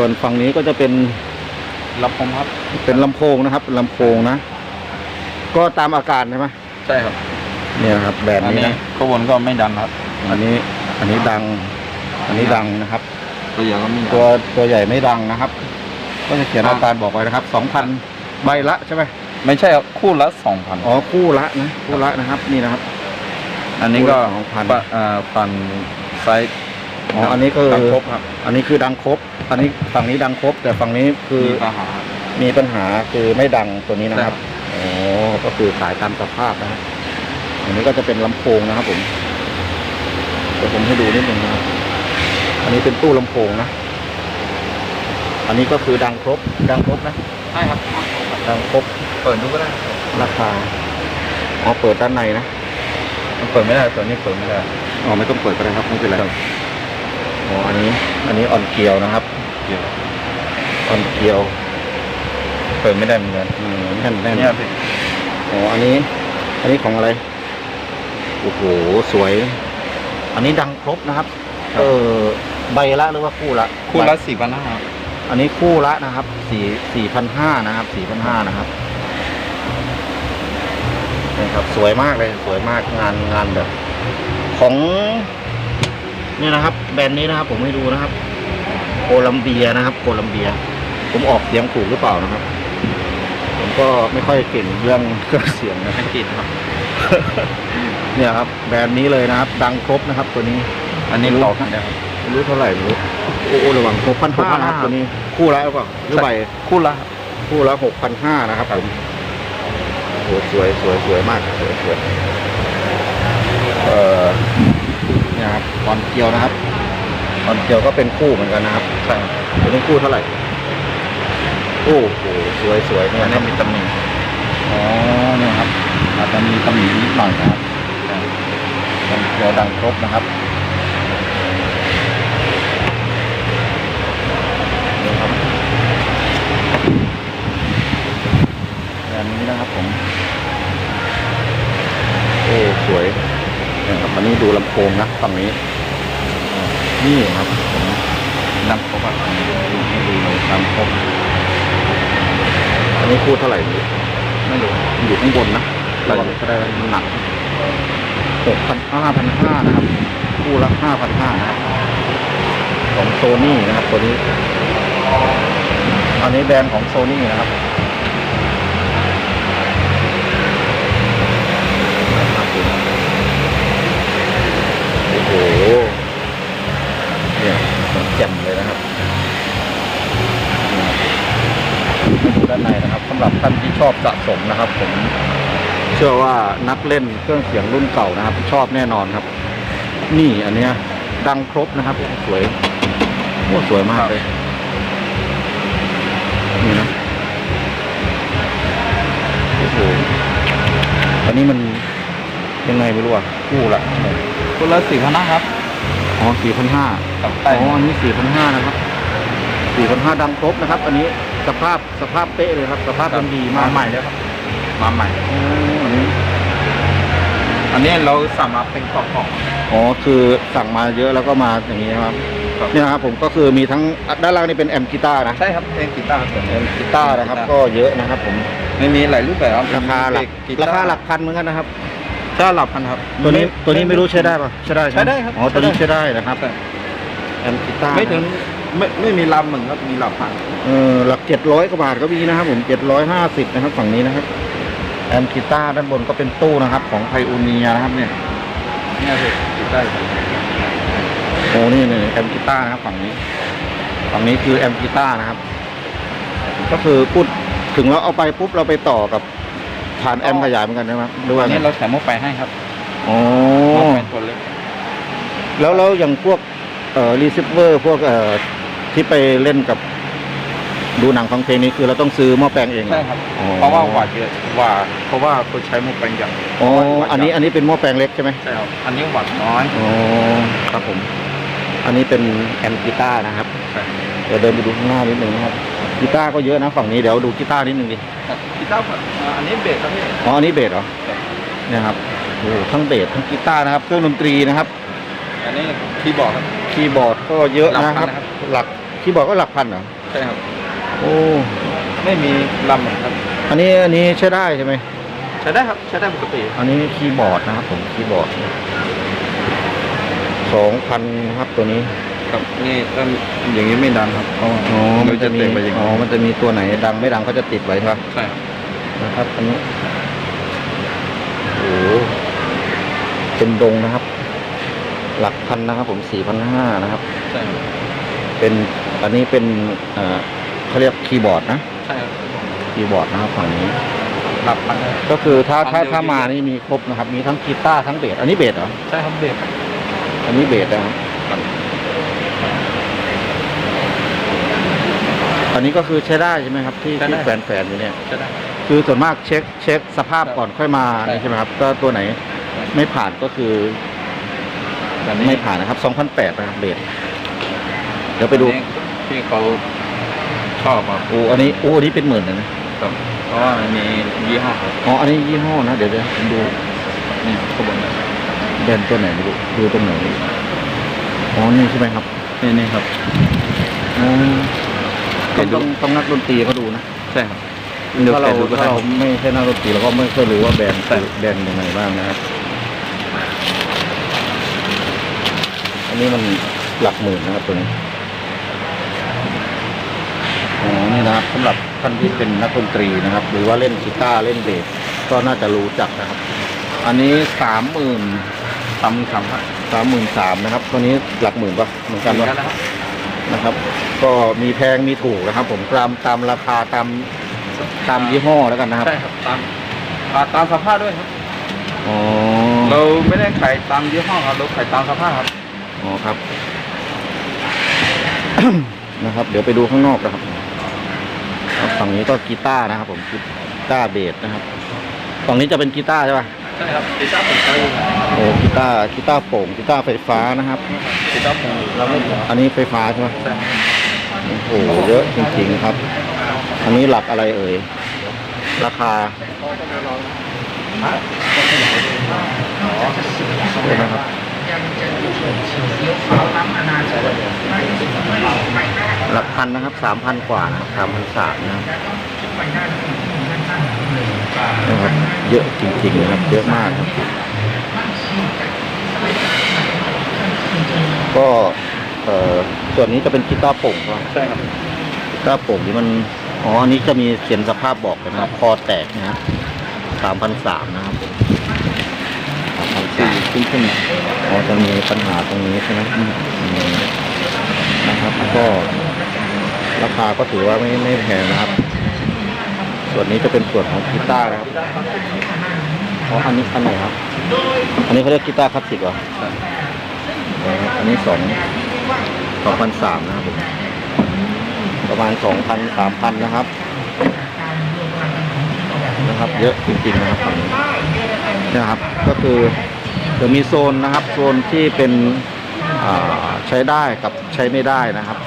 ส่วนฝั่งนี้ก็จะเป็นลำโพงครับ เป็นลำโพงนะครับ เป็นลำโพงนะ ก็ตามอาการใช่ไหมใช่ครับ เนี่ยครับแบรนด์อันนี้นี้นะข้างบนก็ไม่ดังครับอันนี้ อันนี้ดัง อันนี้ดังนะครับ ตัวใหญ่ก็ไม่ดัง ตัวตัวใหญ่ไม่ดังนะครับ ก็จะเขียนอาการบอกไว้นะครับสองพันใบละใช่ไหมไม่ใช่ครับคู่ละสองพันอ๋อคู่ละนะคู่ละนะครับ นี่นะครับ อันนี้ก็คู่ละ2,000 ปะอ่าฟันไซส์ อ๋ออันนี้คือดังครบครับ อันนี้คือดังครบ อันนี้ฝั่งนี้ดังครบ แต่ฝั่งนี้คือมีปัญหามีปัญหาคือไม่ดังตัวนี้นะครับใช่อ๋อก็คือขายตามสภาพนะครับอันนี้ก็จะเป็นลำโพงนะครับ ผมเดี๋ยวผมให้ดูนิดนึงนะครับอันนี้เป็นตู้ลำโพงนะ อันนี้ก็คือดังครบ ดังครบนะใช่ครับดังครบ เปิดดูก็ได้ราคาอ๋อเปิดด้านในนะมันเปิดไม่ได้ตัวนี้เปิดไม่ได้อ๋อไม่ต้องเปิดก็ได้ครับไม่เป็นไร อ๋ออันนี้ อันนี้ออนเกียวนะครับเกี่ยวออนเกียวเปิดไม่ได้เหมือนกันอืมแน่นแน่นเนี่ยพี่อ๋ออันนี้ อันนี้ของอะไรโอ้โหสวย อันนี้ดังครบนะครับ เออใบละหรือว่าคู่ละ คู่ละใบสี่พันห้าครับอันนี้คู่ละนะครับสี่สี่พันห้านะครับสี่พันห้านะครับนี่ครับ สวยมากเลยสวยมากงานงานแบบ ของ เนี่ยนะครับ แบรนด์นี้นะครับ ผมให้ดูนะครับ โคลัมเบียนะครับ โคลัมเบีย ผมออกเสียงถูกหรือเปล่านะครับ ผมก็ไม่ค่อยเก่งเรื่องเครื่องเสียงนะไม่ติดครับ เนี่ยครับ แบรนด์นี้เลยนะครับ ดังครบนะครับ ตัวนี้อันนี้ต่อกันได้ครับไม่รู้เท่าไหร่ไม่รู้โอ้โหระวังหกพันห้านะครับตัวนี้ คู่ละหรือเปล่าหรือใบคู่ละคู่ละหกพันห้านะครับผมโอ้โหสวยสวยสวยมากสวยสวยเอ่อเนี่ยครับตอนเกียวนะครับตอนเกียวก็เป็นคู่เหมือนกันนะครับใช่ครับตัวนี้คู่เท่าไหร่โอ้โหสวยสวยเนี่ยอันคนี้รับมีตำหนิอ๋อเนี่ยครับอาจจะมีตำหนินิดหน่อยนะครับตอนเกียวดังครบนะครับนี่ครับแบบนี้นะครับผม โอ้สวยเนี่ยครับอันนี้ ดูลำโพงนะฝั่งนี้อ่านี่ครับผมนำครบครับให้ดูในตามครบอันนี้คู่เท่าไหร่ไม่รู้ไม่รู้อยู่ข้างบนนะอะไรระวังก็ได้มันหนักหกพันห้าพันห้านะครับ คู่ละห้าพันห้านะครับของโซนี่นะครับ ตัวนี้ อันนี้แบรนด์ของโซนี่นะครับาดูด้านในนะครับสำหรับท่านที่ชอบสะสมนะครับ ผมเชื่อว่านักเล่นเครื่องเสียงรุ่นเก่านะครับ ชอบแน่นอนครับ นี่อันเนี้ยดังครบนะครับโอ้สวยโอ้สวยมากเลยนี่นะโอ้โหอันนี้มันยังไงไม่รู้อะคู่ละคู่ละสี่พันห้าครับอ๋อสี่พันห้ากับอ๋ไต่ออันนี้สี่พันห้านะครับสี่พันห้าดังครบนะครับ อันนี้ สภาพสภาพเป๊ะเลยครับ สภาพยังดีมากใหม่แล้วครับ มาใหม่อ๋ออันนี้อันนี้เราสั่งมาเป็นกล่องอ๋อคือสั่งมาเยอะแล้วก็มาอย่างนี้นะครับครับเนี่ยนะครับผมก็คือมีทั้งด้านล่างนี่เป็นแอมป์กีตาร์นะๆใช่ครับเป็นกีตาร์ส่วนแอมป์กีตาร์นะครับ ก็เยอะนะครับ ผมไม่มีหลายรูปแบบครับราคาหลักกีราตคาหลักพันเหมือนกันนะครับ ถ้าหลักพันครับ ตัวนี้ตัวนี้ไม่รู้ใช้ได้ป่ะใช้ได้หมใช้ได้ครับ อ๋อตัวนี้ใช้ใช้ได้ได้นะครับใช่แอมป์กีตาร์ไม่ถึง ไม่ไม่มีลำหนึ่งครับมีหลักพันเออหลักเจ็ดร้อยกว่าบาทก็มีนะครับผมเจ็ดร้อยห้าสิบนะครับฝั่งนี้นะครับ แอมป์กีตาร์ด้านบนก็เป็นตู้นะครับ ของไพโอเนียนะครับเนี่ยเนี่ยคือกีตาร์โอ้นี่นี่แอมป์กีตาร์นะครับฝั่งนี้ ฝั่งนี้คือแอมป์กีตาร์นะครับ ก็คือพูดถึงเราเอาไปปุ๊บเราไปต่อกับฐานแอมป์ขยายเหมือนกันใช่ไหมหรือว่าอันไงนี้เราแถมหม้อไปให้ครับอ๋อ หม้อไปตัวเล็กแล้วแล้วอย่างพวกเอ่อรีเซิเวอร์พวกเอ่อ ที่ไปเล่นกับดูหนังฟังเพลงนี้คือเราต้องซื้อหม้อแปลงเองเหรใช่อครับ อ๋อ เพราะว่าหวาดเยอะหวาดเพราะว่าเขาใช้หม้อไปใหญ่อ๋อหวาดอันนี้เยะอันนี้เป็นหม้อแปลงเล็กใช่ไหมใช่ครับอันนี้หวาดน้อยอ๋อครับผม อันนี้เป็นแอมป์กีตาร์นะครับ ใช่เดี๋ยวเดินไปดูข้างหน้านิดนึงนะครับกีตาร์ก็เยอะนะฝั่งนี้เดี๋ยวดูกีตาร์นิดนึงดิครับกีตาร์หวาดอ่าอันนี้เบสครับพี่ อ๋ออันนี้เบสเหรอเนี่ยครับโอ้โหทั้งเบสทั้งกีตาร์นะครับ เครื่องดนตรีนะครับ อันนี้คีย์บอร์ดครับ คีย์บอร์ดก็เยอะนะครับ หลักพันนะ ครับหลักคีย์บอร์ดก็หลักพันเหรอ ใช่ครับ โอ้ ไม่มีลำเหมือนครับ อันนี้อันนี้ใช้ได้ใช่ไหม ใช้ได้ครับ ใช้ได้ปกติ อันนี้คีย์บอร์ดนะครับผมคีย์บอร์ดสองพันครับตัวนี้ ครับ นี่ก็อย่างนี้ไม่ดังครับเพราะว่าอ๋อ มันจะมี เต็มไปอย่างอ๋อ นี้มันจะมีตัวไหนดังไม่ดังเขาจะติดไว้ใช่ปะใช่ครับนะครับ อันนี้ โอ้โหเป็นดงนะครับ หลักพันนะครับผมสี่พันห้านะครับ ใช่ครับเป็น อันนี้เป็นเอ่อเขาเรียกคีย์บอร์ดนะใช่ครับคีย์บอร์ดนะครับฝั่งนี้ หลับพันเลย ก็คือถ้าถ้าความเร็ว ถ้ามาดีนี่มีครบนะครับ มีทั้งกีตาร์ทั้งเบสอันนี้เบสเหรอ ใช่ครับเด็กอันนี้เบสนะครับ อันนี้ก็คือใช้ได้ใช่ไหมครับ ที่ที่แฝนแฝนๆอยู่เนี่ยใช้ได้ครับคือส่วนมากเช็คเช็คสภาพครับก่อนค่อยมาใช่นี่ใช่ไหมครับก็ตัวไหนไม่ผ่านก็คือแต่นี่ไม่ผ่านนะครับ 2008 นะครับเบสเดี๋ยวไปดูอันนี้ ที่เขาชอบครับโอ้อันนี้โอ้อันนี้เป็นหมื่นเลยนะครับเพราะว่ามันมียี่ห้อครับอ๋ออันนี้ยี่ห้อนะเดี๋ยวเดี๋ยวผมดูนี่ขบวนเลยแบรนด์ตัวไหนไม่รู้ดูตรงไหนไม่รู้อ๋อนี่ใช่ไหมครับนี่นี่ครับอ๋อเห็ต้องนดูต้องต้องนักดนตรีเขาดูนะใช่ครับถ้าเราดูก็ถ้าได้เราไม่ใช่นักดนตรีเราก็ไม่ค่อยรู้ว่าแบรนด์ใช่แบรนด์ยังไงบ้างนะครับอันนี้มันหลักหมื่นนะครับตัวนี้อ๋อ นี่นะครับสำหรับท่านที่เป็นนักดนตรีนะครับ หรือว่าเล่นกีตาร์เล่นเบสก็น่าจะรู้จักนะครับ อันนี้สามหมื่นทำสามพันสามหมื่นสามนะครับตัวนี้หลักหมื่นปะเหมือนกันเหมือนปะกันนะครับนะครับ ก็มีแพงมีถูกนะครับ ผมตามตามราคาตามตามยี่ห้อแล้วกันนะครับใช่ครับตามอ่าตามสภาพด้วยครับอ๋อเราไม่ได้ขายตามยี่ห้อครับเราขายตามสภาพครับอ๋อครับนะครับ เดี๋ยวไปดูข้างนอกนะครับครับ ฝั่งนี้ก็กีตาร์นะครับผมกีตาร์เบสนะครับฝั่งนี้จะเป็นกีตาร์ใช่ปะใช่ครับติดตั้งผมใช้อยู่โอ้กีตาร์กีตาร์โปร่งกีตาร์ไฟฟ้านะครับติดตั้งผมเราไม่เหลืออันนี้ไฟฟ้าใช่ไหมใช่โอ้โหเยอะจริงๆครับ อันนี้หลักอะไรเอ่ยราคาเดี๋ยวนะครับห ลักพันนะครับสามพันกว่านะครับสามพันสามนะครับนะครับเยอะจริงๆนะครับ เยอะมากครับ ก็เอ่อส่วนนี้จะเป็นกีตาร์โปร่งครับใช่ครับกีตาร์โปร่งนี่มันอ๋ออันนี้จะมีเขียนสภาพบอกเลยนะครับคอแตกนะครับสามพันสามนะครับสามพันสี่สามขึ้นขึ้นมาอ๋อจะมีปัญหาตรงนี้ใช่ไหมอืมนะครับก็ ราคาก็ถือว่าไม่ไม่แพงนะครับ ส่วนนี้จะเป็นส่วนของกีตาร์นะครับอ๋ออันนี้อันไหนครับ อันนี้เขาเรียกกีตาร์คลาสสิกเหรออันนี้สองสองพันสามนะครับผมประมาณสองพันสามพันนะครับนะครับ เยอะจริงๆนะครับฝั่งนี้นะครับ ก็คือจะมีโซนนะครับ โซนที่เป็นอ่าใช้ได้กับใช้ไม่ได้นะครับ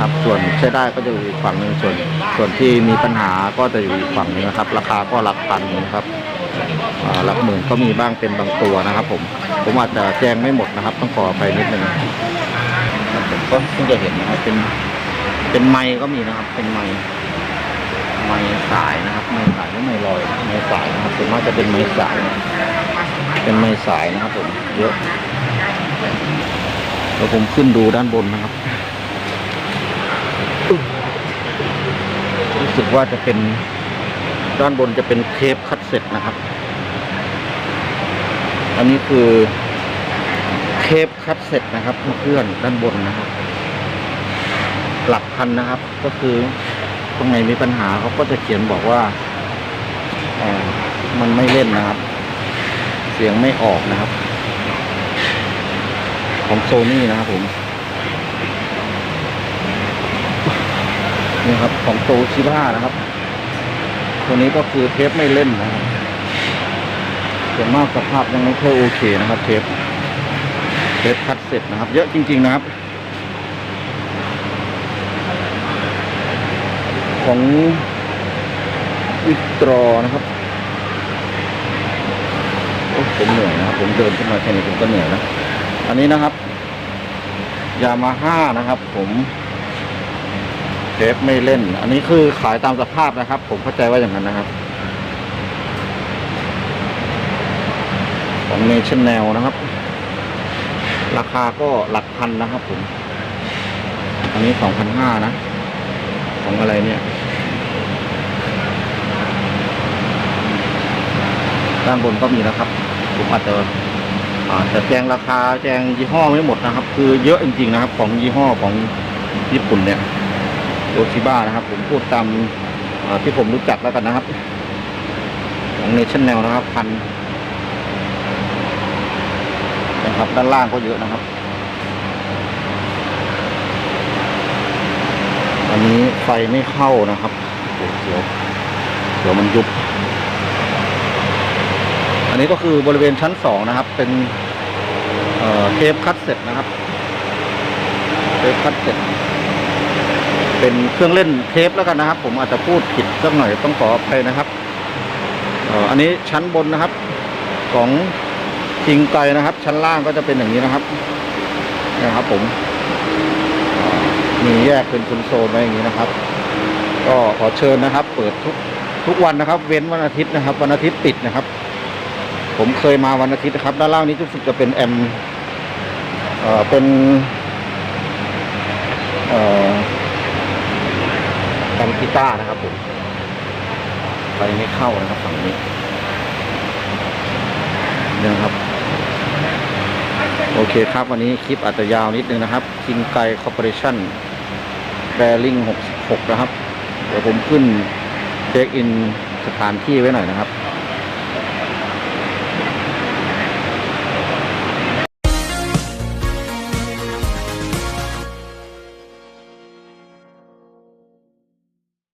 นะครับ ส่วนใช้ได้ก็จะอยู่อีกฝั่งหนึ่งส่วน ส่วนที่มีปัญหาก็จะอยู่อีกฝั่งนึงนะครับ ราคาก็หลักพันนะครับหลักหมื่นก็มีบ้างเป็นบางตัวนะครับ ผมผมอาจจะแจ้งไม่หมดนะครับ ต้องขออภัยนิดนึงผมก็เพิ่งจะเห็นนะครับเป็นเป็นไม้ก็มีนะครับ เป็นไม้ไม้สายนะครับ ไม้สายหรือไม้ลอยไม้สายนะครับส่วนมากจะเป็นไม้สาย เป็นไม้สายนะครับผมเยอะเดี๋ยวผมขึ้นดูด้านบนนะครับ สึกว่าจะเป็นด้านบนจะเป็นเทปคัดเซ็ตนะครับ อันนี้คือเทปคัดเซ็ตนะครับเพื่อนๆด้านบนนะครับ หลักพันนะครับ ก็คือตรงไหนมีปัญหาเขาก็จะเขียนบอกว่าอมันไม่เล่นนะครับ เสียงไม่ออกนะครับ ของโซนี่นะครับผม นี่ครับ ของโตชิบ้านะครับ ตัวนี้ก็คือเทปไม่เล่นนะครับส่วนมากสภาพยังไม่ค่อยโอเคนะครับ เทปเทปคัดเสร็จนะครับ เยอะจริง ๆนะครับ ของวิตรอนะครับโอ้ผมเหนื่อยนะครับ ผมเดินขึ้นมาแค่นี้ผมก็เหนื่อยนะ อันนี้นะครับยามาฮ่านะครับ ผม เทปไม่เล่น อันนี้คือขายตามสภาพนะครับ ผมเข้าใจว่าอย่างนั้นนะครับ ของเนชั่นแนลนะครับ ราคาก็หลักพันนะครับผม อันนี้สองพันห้านะ ของอะไรเนี่ยด้านบนก็มีนะครับ ผมอาจจะอาจจะแจ้งราคาแจ้งยี่ห้อไม่หมดนะครับ คือเยอะจริงๆนะครับ ของยี่ห้อของญี่ปุ่นเนี่ย โ o ชิบ้านะครับ ผมพูดตามที่ผมรู้จักแล้วกันนะครับของเนชั่นแนลนะครับพันนะครับ ด้านล่างก็เยอะนะครับ อันนี้ไฟไม่เข้านะครับเดี๋ยวเดี๋ยวมันยุบ อันนี้ก็คือบริเวณชั้นสองนะครับ เป็นเเทปคัดเซ็ตนะครับเทปคัดเซ็ต เป็นเครื่องเล่นเทปแล้วกันนะครับ ผมอาจจะพูดผิดสักหน่อยต้องขออภัยนะครับอันนี้ชั้นบนนะครับของทิงไกนะครับ ชั้นล่างก็จะเป็นอย่างนี้นะครับนะครับ ผมมีแยกเป็นโซนๆไว้อย่างนี้นะครับ ก็ขอเชิญนะครับ เปิดทุกทุกวันนะครับ เว้นวันอาทิตย์นะครับ วันอาทิตย์ปิดนะครับ ผมเคยมาวันอาทิตย์นะครับ ด้านล่างนี้รู้สึกจะเป็นแอมเอ่อเป็นเอ่อ แอมกีตาร์นะครับผมไฟไม่เข้านะครับฝั่งนี้เนี่ยนะครับ โอเคครับวันนี้คลิปอาจจะยาวนิดนึงนะครับคิงไกคอร์ปอเรชั่นแบริ่ง66นะครับ เดี๋ยวผมขึ้นเช็คอินสถานที่ไว้หน่อยนะครับ